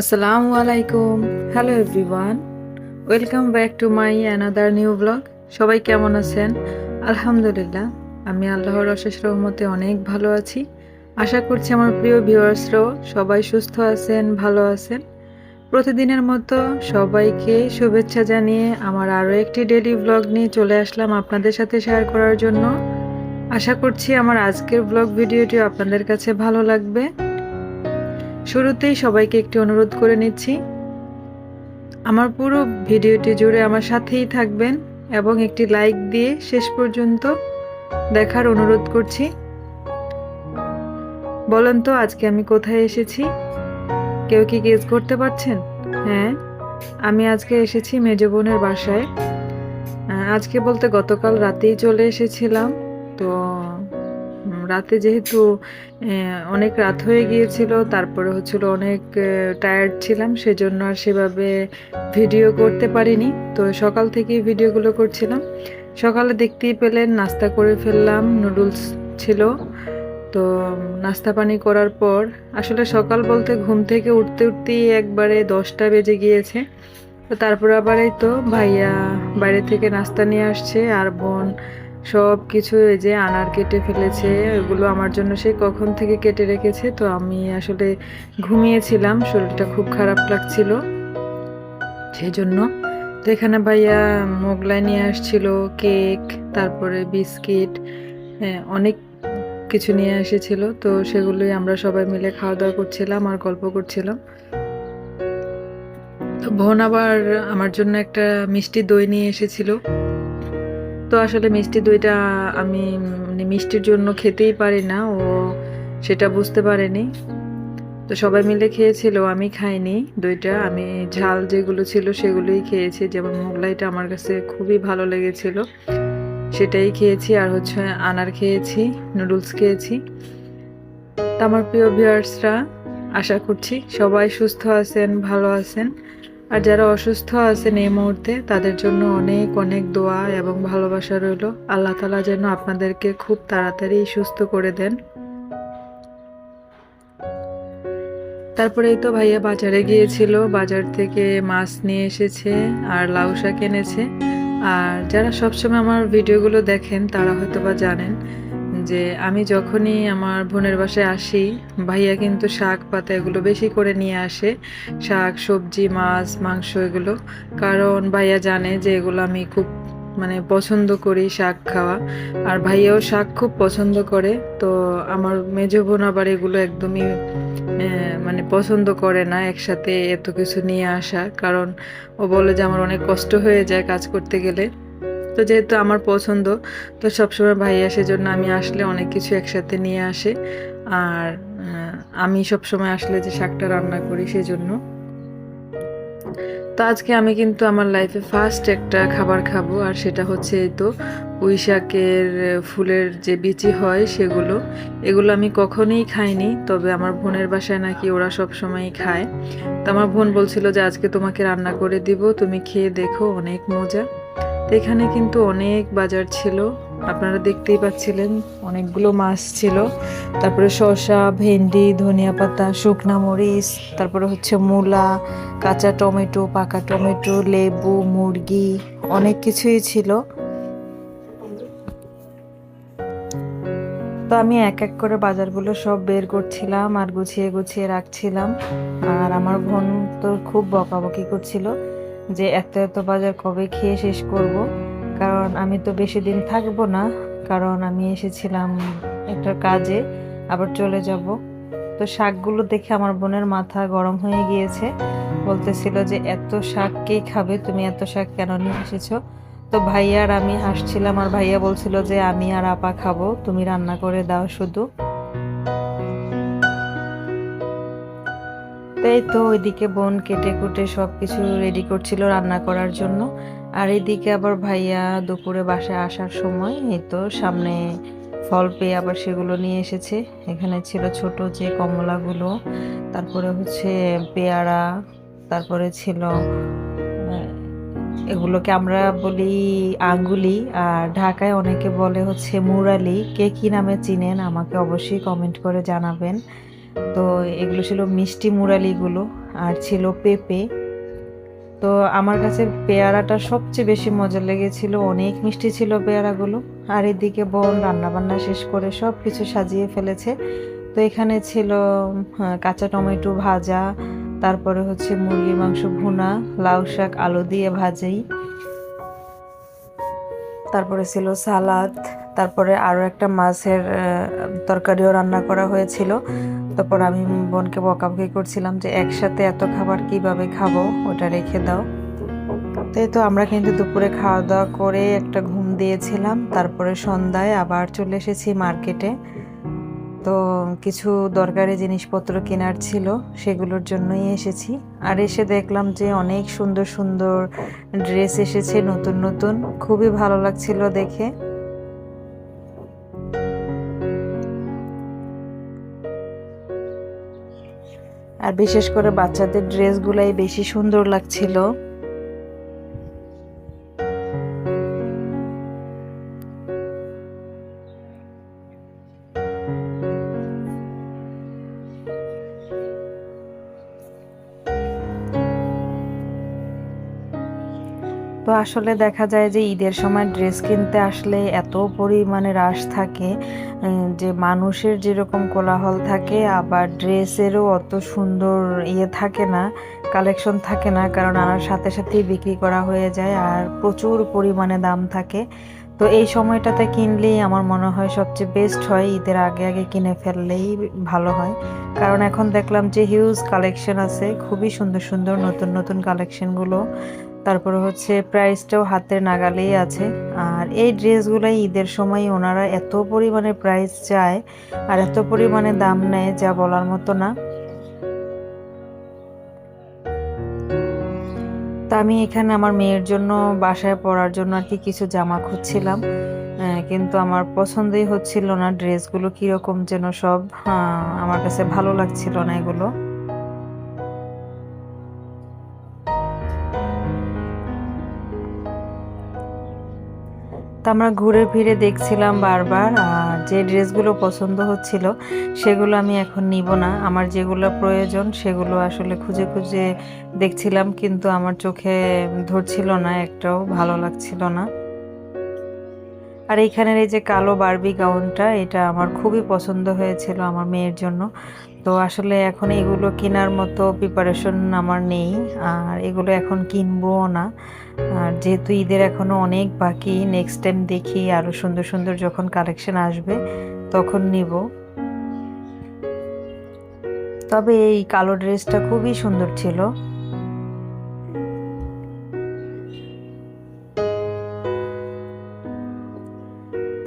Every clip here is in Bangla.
আসসালামু আলাইকুম। Hello everyone welcome back to my another new blog সবাই কেমন আছেন? আলহামদুলিল্লাহ, আমি আল্লাহর অশেষ রহমতে অনেক ভালো আছি। আশা করছি আমার প্রিয় ভিউয়ার্সরাও সবাই সুস্থ আছেন, ভালো আছেন। প্রতিদিনের মতো সবাইকে শুভেচ্ছা জানিয়ে আমার আরও একটি ডেলি ব্লগ নিয়ে চলে আসলাম আপনাদের সাথে শেয়ার করার জন্য। আশা করছি আমার আজকের ব্লগ ভিডিওটি আপনাদের কাছে ভালো লাগবে। শুরুতেই সবাইকে একটি অনুরোধ করে নিচ্ছি। আমার পুরো ভিডিওটি জুড়ে আমার সাথেই থাকবেন এবং একটি লাইক দিয়ে শেষ পর্যন্ত দেখার অনুরোধ করছি। বলেন তো, আজকে আমি কোথায় এসেছি? কেউ কি গেস করতে পারছেন? হ্যাঁ আমি আজকে এসেছি মেজ বোনের বাসায়। আজকে বলতে গতকাল রাতেই চলে এসেছিলাম, তো রাতে যেহেতু অনেক রাত হয়ে গিয়েছিল, তারপরে হচ্ছিল অনেক টায়ার্ড ছিলাম, সেজন্য আর সেভাবে ভিডিও করতে পারিনি। তো সকাল থেকেই ভিডিওগুলো করছিলাম। সকালে দেখতেই পেলেন নাস্তা করে ফেললাম নুডলস ছিল। তো, নাস্তা পানি করার পর, আসলে সকাল বলতে ঘুম থেকে উঠতে উঠতেই একবারে দশটা বেজে গিয়েছে। তো তারপর আবার এই তো ভাইয়া বাইরে থেকে নাস্তা নিয়ে আসছে, আর বোন সব কিছু এই যে আনার কেটে ফেলেছে ওগুলো আমার জন্য সে কখন থেকে কেটে রেখেছে তো আমি আসলে ঘুমিয়েছিলাম শরীরটা খুব খারাপ লাগছিল। সেই জন্য তো এখানে ভাইয়া মোগলাই নিয়ে আসছিল কেক তারপরে বিস্কিট হ্যাঁ, অনেক কিছু নিয়ে এসেছিল তো সেগুলোই আমরা সবাই মিলে খাওয়া দাওয়া করছিলাম আর গল্প করছিলাম। তো বোন আবার আমার জন্য একটা মিষ্টি দই নিয়ে এসেছিল। তো আসলে মিষ্টি দইটা আমি মানে মিষ্টির জন্য খেতেই পারি না, ও সেটা বুঝতে পারেনি। তো সবাই মিলে খেয়েছিল, আমি খাইনি দইটা। আমি ঝাল যেগুলো ছিল সেগুলোই খেয়েছি, যেমন মোগলাইটা আমার কাছে খুবই ভালো লেগেছিল, সেটাই খেয়েছি। আর হচ্ছে আনার খেয়েছি, নুডলস খেয়েছি। তা আমার প্রিয় ভিউয়ার্সরা আশা করছি সবাই সুস্থ আছেন, ভালো আছেন। আর যারা অসুস্থ আছেন এই মুহূর্তে, তাদের জন্য অনেক অনেক দোয়া এবং ভালোবাসা রইল। আল্লাহ তালা যেন আপনাদেরকে খুব তাড়াতাড়ি সুস্থ করে দেন। তারপরে তো ভাইয়া বাজারে গিয়েছিল, বাজার থেকে মাছ নিয়ে এসেছে আর লাউ শাক এনেছে। আর যারা সবসময় আমার ভিডিওগুলো দেখেন, তারা হয়তো বা জানেন যে আমি যখনই আমার বোনের বাসায় আসি, ভাইয়া কিন্তু শাক, পাতা এগুলো বেশি করে নিয়ে আসে। শাক, সবজি, মাছ, মাংস এগুলো। কারণ ভাইয়া জানে যে এগুলো আমি খুব মানে পছন্দ করি শাক খাওয়া। আর ভাইয়াও শাক খুব পছন্দ করে। তো আমার মেজ বোন আবার এগুলো একদমই মানে পছন্দ করে না একসাথে এত কিছু নিয়ে আসা। কারণ ও বলে যে আমার অনেক কষ্ট হয়ে যায় কাজ করতে গেলে। তো যেহেতু আমার পছন্দ, তো সবসময় ভাইয়া সেজন্য আমি আসলে অনেক কিছু একসাথে নিয়ে আসে। আর আমি সবসময় আসলে যে শাকটা রান্না করি সেজন্য। তো আজকে আমি কিন্তু আমার লাইফে ফার্স্ট একটা খাবার খাব, আর সেটা হচ্ছে এই তো পুঁই শাকের ফুলের যে বিচি হয় সেগুলো। এগুলো আমি কখনোই খাইনি, তবে আমার বোনের বাসায় নাকি ওরা সব সময়ই খায়। তো আমার বোন বলছিল যে, আজকে তোমাকে রান্না করে দিব, তুমি খেয়ে দেখো, অনেক মজা। তো এখানে কিন্তু অনেক বাজার ছিল। আপনারা দেখতেই পাচ্ছিলেন, অনেকগুলো মাছ ছিল। তারপরে শসা, ভেন্ডি, ধনিয়া পাতা, শুকনা মরিচ, তারপরে হচ্ছে মূলা, কাঁচা টমেটো, পাকা টমেটো, লেবু, মুরগি, অনেক কিছুই ছিল। তো আমি এক এক করে বাজারগুলো সব বের করছিলাম আর গুছিয়ে গুছিয়ে রাখছিলাম। আর আমার বোন তো খুব বকাবকি করছিল। যে এত এত বাজার কবে খেয়ে শেষ করব? কারণ আমি তো বেশি দিন থাকব না, কারণ আমি এসেছিলাম একটা কাজে, আবার চলে যাব। তো শাকগুলো দেখে আমার বোনের মাথা গরম হয়ে গিয়েছে। বলতেছিল যে, এত শাক কে খাবে? তুমি এত শাক কেন নিয়ে এসেছ? তো ভাইয়া আর আমি হাসছিলাম, আর ভাইয়া বলছিল যে, আমি আর আপা খাব, তুমি রান্না করে দাও শুধু। তাই তো ওইদিকে বোন কেটে কুটে সব কিছু রেডি করছিল রান্না করার জন্য। আর এদিকে আবার ভাইয়া দুপুরে বাসায় আসার সময় এই তো সামনে ফল পেয়ে আবার সেগুলো নিয়ে এসেছে। এখানে ছিল ছোট যে কমলাগুলো, তারপরে হচ্ছে পেয়ারা, তারপরে ছিল এগুলোকে আমরা বলি আঙ্গুলি। আর ঢাকায় অনেকে বলে হচ্ছে মুরালি। কে কি নামে চিনেন আমাকে অবশ্যই কমেন্ট করে জানাবেন। তো এগুলো ছিল মিষ্টি মুরালিগুলো আর ছিল পেঁপে। তো আমার কাছে পেয়ারাটা সবচেয়ে বেশি মজা লেগেছিল অনেক মিষ্টি ছিল পেয়ারাগুলো। আর এদিকে বোন রান্নাবান্না শেষ করে সব কিছু সাজিয়ে ফেলেছে। তো এখানে ছিল হ্যাঁ, কাঁচা টমেটো ভাজা তারপরে হচ্ছে মুরগির মাংস ভুনা লাউ শাক আলু দিয়ে ভাজি তারপরে ছিল সালাদ তারপরে আরও একটা মাছের তরকারিও রান্না করা হয়েছিল। তারপর আমি বোনকে বকাবকি করছিলাম যে একসাথে এত খাবার কীভাবে খাব, ওটা রেখে দাও। তাই তো আমরা কিন্তু দুপুরে খাওয়া দাওয়া করে একটা ঘুম দিয়েছিলাম, তারপরে সন্ধ্যায় আবার চলে এসেছি মার্কেটে। তো কিছু দরকারি জিনিসপত্র কেনার ছিল, সেগুলোর জন্যই এসেছি। আর এসে দেখলাম যে অনেক সুন্দর সুন্দর ড্রেস এসেছে নতুন নতুন, খুবই ভালো লাগছিল দেখে। আর বিশেষ করে বাচ্চাদের ড্রেসগুলাই বেশি সুন্দর লাগছিল। তো আসলে দেখা যায় যে ঈদের সময় ড্রেস কিনতে আসলে এত পরিমাণে রাশ থাকে যে মানুষের যেরকম কোলাহল থাকে, আবার ড্রেসেরও অত সুন্দর ইয়ে থাকে না কালেকশন থাকে না, কারণ আনার সাথে সাথেই বিক্রি করা হয়ে যায় আর প্রচুর পরিমাণে দাম থাকে। তো এই সময়টাতে কিনলেই আমার মনে হয় সবচেয়ে বেস্ট হয়, ঈদের আগে আগে কিনে ফেললেই ভালো হয়। কারণ এখন দেখলাম যে হিউজ কালেকশন আছে, খুবই সুন্দর সুন্দর নতুন নতুন কালেকশনগুলো তারপরে হচ্ছে প্রাইসটাও হাতের নাগালেই আছে। আর এই ড্রেসগুলাই ঈদের সময় ওনারা এত পরিমাণে প্রাইস চায় আর এত পরিমাণে দাম নেয় যা বলার মতো না। তা আমি এখানে আমার মেয়ের জন্য বাসায় পরার জন্য আর কি কিছু জামা খুঁজছিলাম। কিন্তু আমার পছন্দই হচ্ছিল না ড্রেসগুলো কীরকম যেন সব। আমার কাছে ভালো লাগছিল না এগুলো। তা আমরা ঘুরে ফিরে দেখছিলাম বারবার, আর যে ড্রেসগুলো পছন্দ হচ্ছিল সেগুলো আমি এখন নিব না। আমার যেগুলো প্রয়োজন সেগুলো আসলে খুঁজে খুঁজে দেখছিলাম, কিন্তু আমার চোখে ধরছিল না, একটাও ভালো লাগছিল না। আর এইখানের এই যে কালো বার্বি গাউনটা, এটা আমার খুবই পছন্দ হয়েছিল আমার মেয়ের জন্য। তো আসলে এখন এগুলো কেনার মতো প্রিপারেশন আমার নেই, আর এগুলো এখন কিনবও না। আর যেহেতু ঈদের এখনও অনেক বাকি নেক্সট টাইম দেখি আরও সুন্দর সুন্দর যখন কালেকশন আসবে, তখন নিব। তবে এই কালো ড্রেসটা খুবই সুন্দর ছিল।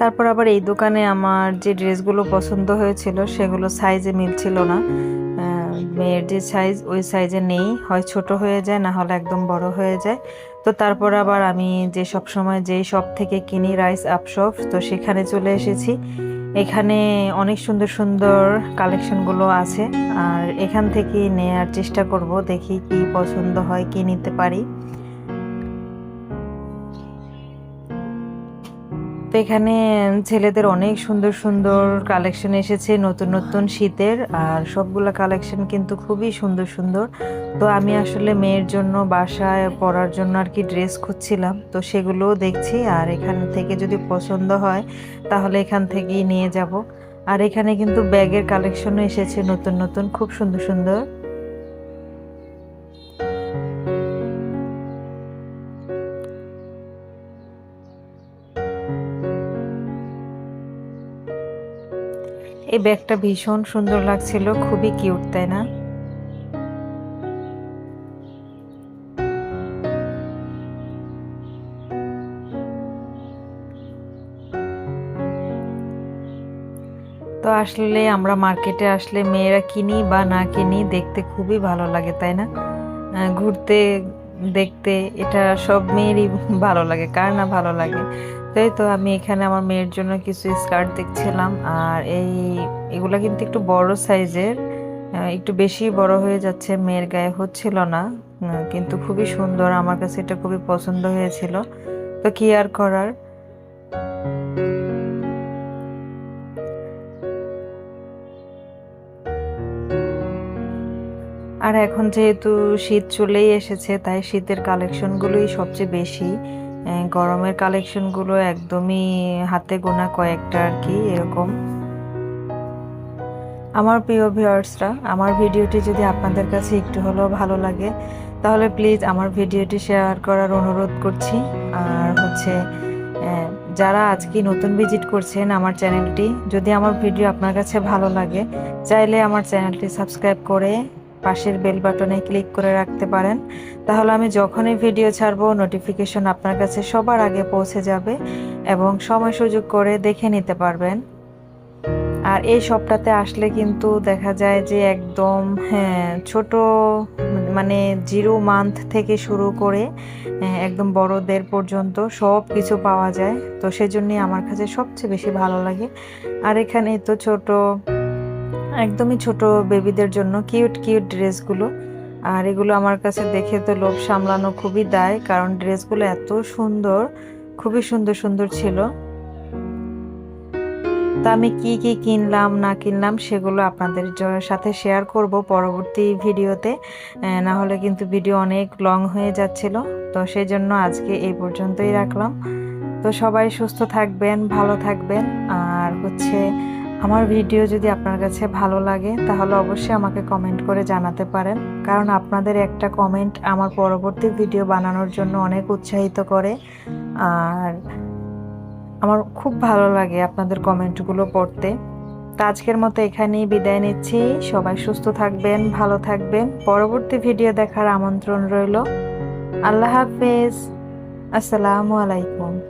তারপর আবার এই দোকানে আমার যে ড্রেসগুলো পছন্দ হয়েছিল, সেগুলো সাইজে মিলছিল না। মেয়ের যে সাইজ ওই সাইজে নেই। হয় ছোট হয়ে যায়, না হলে একদম বড় হয়ে যায়। তো তারপর আবার আমি যে সব সময় যেই শপ থেকে কিনি রাইস আপ শপ তো সেখানে চলে এসেছি। এখানে অনেক সুন্দর সুন্দর কালেকশনগুলো আছে। আর এখান থেকে নেয়ার চেষ্টা করব, দেখি কি পছন্দ হয়, কি নিতে পারি। তো এখানে ছেলেদের অনেক সুন্দর সুন্দর কালেকশন এসেছে, নতুন নতুন শীতের, আর সবগুলো কালেকশন কিন্তু খুবই সুন্দর সুন্দর। তো আমি আসলে মেয়ের জন্য বাসায় পরার জন্য আর কি ড্রেস খুঁজছিলাম, তো সেগুলোও দেখছি, আর এখান থেকে যদি পছন্দ হয়, তাহলে এখান থেকেই নিয়ে যাব। আর এখানে কিন্তু ব্যাগের কালেকশনও এসেছে নতুন নতুন, খুব সুন্দর সুন্দর। এই ব্যাগটা ভীষণ সুন্দর লাগছিল, খুবই কিউট, তাই না? তো আসলে আমরা মার্কেটে আসলে মেয়েরা কিনি বা না কিনি দেখতে খুবই ভালো লাগে, তাই না? ঘুরতে, দেখতে, এটা সব মেয়েরই ভালো লাগে, কার না ভালো লাগে? তাই তো আমি এখানে আমার মেয়ের জন্য কিছু স্কার্ট দেখছিলাম। আর এই, এগুলো কিন্তু একটু বড় সাইজের একটু বেশি বড় হয়ে যাচ্ছে, মেয়ের গায়ে হচ্ছিল না। কিন্তু খুবই সুন্দর, আমার কাছে এটা খুবই পছন্দ হয়েছিল। তো কি আর করার? আর এখন যেহেতু শীত চলেই এসেছে, তাই শীতের কালেকশনগুলোই সবচেয়ে বেশি। গরমের কালেকশনগুলো একদমই হাতে গোনা কয়েকটা আর কি, এরকম। আমার প্রিয় ভিউয়ার্সরা আমার ভিডিওটি যদি আপনাদের কাছে একটু হলেও ভালো লাগে, তাহলে প্লিজ আমার ভিডিওটি শেয়ার করার অনুরোধ করছি। আর হচ্ছে যারা আজকে নতুন ভিজিট করছেন আমার চ্যানেলটি যদি আমার ভিডিও আপনার কাছে ভালো লাগে, চাইলে আমার চ্যানেলটি সাবস্ক্রাইব করে পাশের বেল বাটনে ক্লিক করে রাখতে পারেন। তাহলে আমি যখনই ভিডিও ছাড়বো নোটিফিকেশন আপনার কাছে সবার আগে পৌঁছে যাবে এবং সময় সুযোগ করে দেখে নিতে পারবেন। আর এই শপটাতে আসলে কিন্তু দেখা যায় যে একদম হ্যাঁ ছোট মানে জিরো মান্থ থেকে শুরু করে হ্যাঁ, একদম বড়দের পর্যন্ত সব কিছু পাওয়া যায়। তো সেজন্যই আমার কাছে সবচেয়ে বেশি ভালো লাগে। আর এখানে তো ছোট একদমই ছোট বেবিদের জন্য কিউট কিউট ড্রেসগুলো আর এগুলো আমার কাছে দেখে তো লোভ সামলানো খুবই দায়, কারণ ড্রেসগুলো এত সুন্দর, খুবই সুন্দর সুন্দর ছিল। তা আমি কি কি কিনলাম, না কিনলাম সেগুলো আপনাদের সাথে শেয়ার করব পরবর্তী ভিডিওতে। না হলে কিন্তু ভিডিও অনেক লং হয়ে যাচ্ছিল। তো সেই জন্য আজকে এই পর্যন্তই রাখলাম। তো সবাই সুস্থ থাকবেন, ভালো থাকবেন। আর হচ্ছে আমার ভিডিও যদি আপনার কাছে ভালো লাগে, তাহলে অবশ্যই আমাকে কমেন্ট করে জানাতে পারেন। কারণ আপনাদের একটা কমেন্ট আমার পরবর্তী ভিডিও বানানোর জন্য অনেক উৎসাহিত করে। আর আমার খুব ভালো লাগে আপনাদের কমেন্টগুলো পড়তে। তো আজকের মতো এখানেই বিদায় নিচ্ছি। সবাই সুস্থ থাকবেন, ভালো থাকবেন। পরবর্তী ভিডিও দেখার আমন্ত্রণ রইল। আল্লাহ হাফেজ। আসসালামু আলাইকুম।